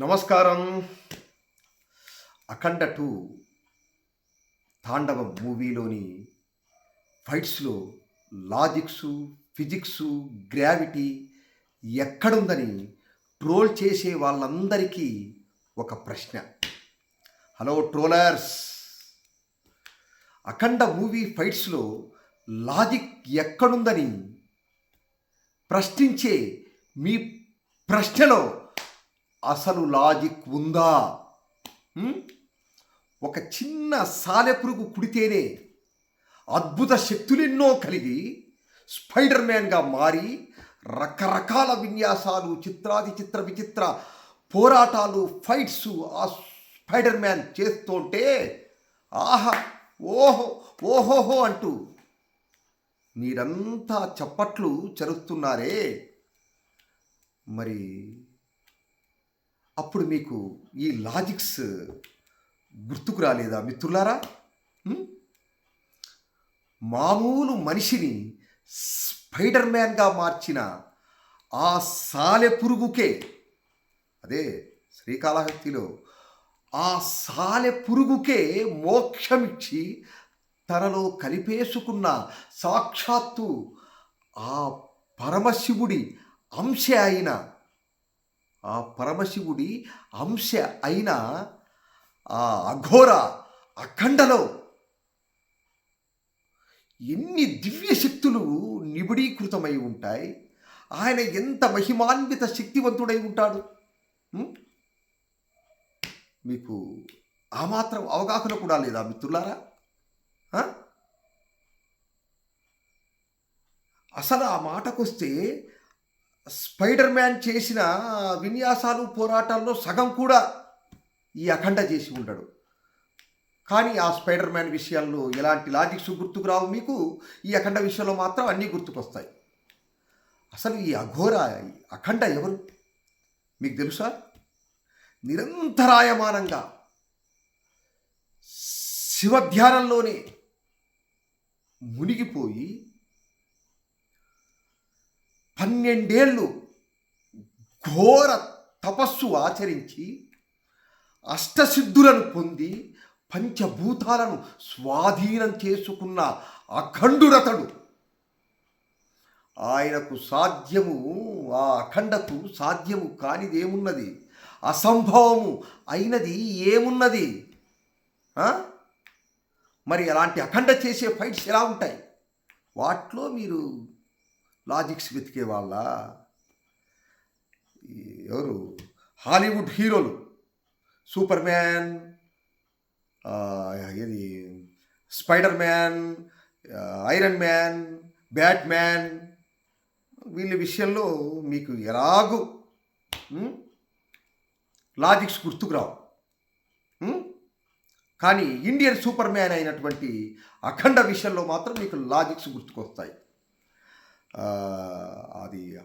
నమస్కారం. అఖండ టూ తాండవం మూవీలోని ఫైట్స్లో లాజిక్స్ ఫిజిక్స్ గ్రావిటీ ఎక్కడుందని ట్రోల్ చేసే వాళ్ళందరికీ ఒక ప్రశ్న. Hello trollers. అఖండ మూవీ ఫైట్స్లో లాజిక్ ఎక్కడుందని ప్రశ్నించే మీ ప్రశ్నలో అసలు లాజిక్ ఉందా? ఒక చిన్న సాలెపురుగు కుడితేనే అద్భుత శక్తులెన్నో కలిగి స్పైడర్ మ్యాన్గా మారి రకరకాల విన్యాసాలు చిత్రాది చిత్ర విచిత్ర పోరాటాలు ఫైట్స్ ఆ స్పైడర్ మ్యాన్ చేస్తుంటే ఆహా! ఓహో! ఓహోహో అంటూ మీరంతా చప్పట్లు చరుస్తున్నారే. మరి అప్పుడు మీకు ఈ లాజిక్స్ గుర్తుకు రాలేదా మిత్రులారా? మామూలు మనిషిని స్పైడర్ మ్యాన్గా మార్చిన ఆ సాలె పురుగుకే అదే శ్రీకాళహస్తిలో ఆ సాలె పురుగుకే మోక్షమిచ్చి తనలో కలిపేసుకున్న సాక్షాత్తు ఆ పరమశివుడి అంశ అయిన ఆ పరమశివుడి అంశ అయిన ఆ అఘోర అఖండలో ఎన్ని దివ్య శక్తులు నిబిడీకృతమై ఉంటాయి ఆయన ఎంత మహిమాన్విత శక్తివంతుడై ఉంటాడు మీకు ఆ మాత్రం అవగాహన కూడా లేదా మిత్రులారా? అసలు ఆ మాటకొస్తే స్పైడర్ మ్యాన్ చేసిన విన్యాసాలు పోరాటాల్లో సగం కూడా ఈ అఖండ చేసి ఉండడు. కానీ ఆ స్పైడర్ మ్యాన్ విషయాల్లో ఎలాంటి లాజిక్స్ గుర్తుకు రావు మీకు? ఈ అఖండ విషయంలో మాత్రం అన్నీ గుర్తుకొస్తాయి. అసలు ఈ అఘోర ఈ అఖండ ఎవరు? మీకు తెలుసా? నిరంతరాయమానంగా శివధ్యానంలోనే మునిగిపోయి పన్నెండేళ్ళు ఘోర తపస్సు ఆచరించి అష్టసిద్ధులను పొంది పంచభూతాలను స్వాధీనం చేసుకున్న అఖండురతడు. ఆయనకు సాధ్యము ఆ అఖండకు సాధ్యము కానిదేమున్నది? అసంభవము అయినది ఏమున్నది? మరి అలాంటి అఖండ చేసే ఫైట్స్ ఎలా ఉంటాయి? వాటిలో మీరు లాజిక్స్ వెతికే వాళ్ళ ఎవరు? హాలీవుడ్ హీరోలు. సూపర్ మ్యాన్ ఇది Spiderman Iron Man Batman వీళ్ళ విషయంలో మీకు ఎలాగూ లాజిక్స్ గుర్తుకు రావు. కానీ ఇండియన్ సూపర్ మ్యాన్ అయినటువంటి అఖండ విషయంలో మాత్రం మీకు లాజిక్స్ గుర్తుకొస్తాయి. అది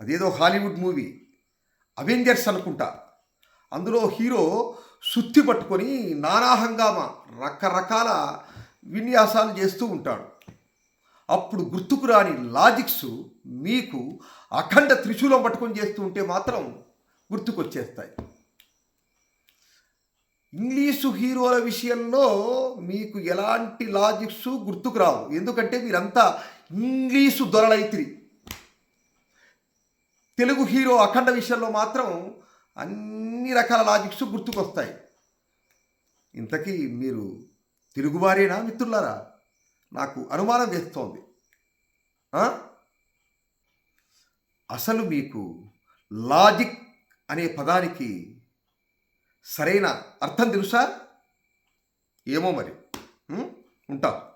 అదేదో హాలీవుడ్ మూవీ. అవెంజర్స్ అనుకుంటా. అందులో హీరో సుత్తి పట్టుకొని నానా హంగామా రకరకాల విన్యాసాలు చేస్తూ ఉంటాడు. అప్పుడు గుర్తుకు రాని లాజిక్స్ మీకు అఖండ త్రిశూలం పట్టుకొని చేస్తూ ఉంటే మాత్రం గుర్తుకొచ్చేస్తాయి. ఇంగ్లీషు హీరోల విషయంలో మీకు ఎలాంటి లాజిక్స్ గుర్తుకు రావు. ఎందుకంటే మీరంతా ఇంగ్లీషు దొరలైతిరి తెలుగు హీరో అఖండ విషయంలో మాత్రం అన్ని రకాల లాజిక్స్ గుర్తుకొస్తాయి. ఇంతకీ మీరు తెలుగువారేనా మిత్రులారా? నాకు అనుమానం వేస్తోంది. అసలు మీకు లాజిక్ అనే పదానికి సరైన అర్థం తెలుసా? ఏమో మరి. ఉం? ఉంటా.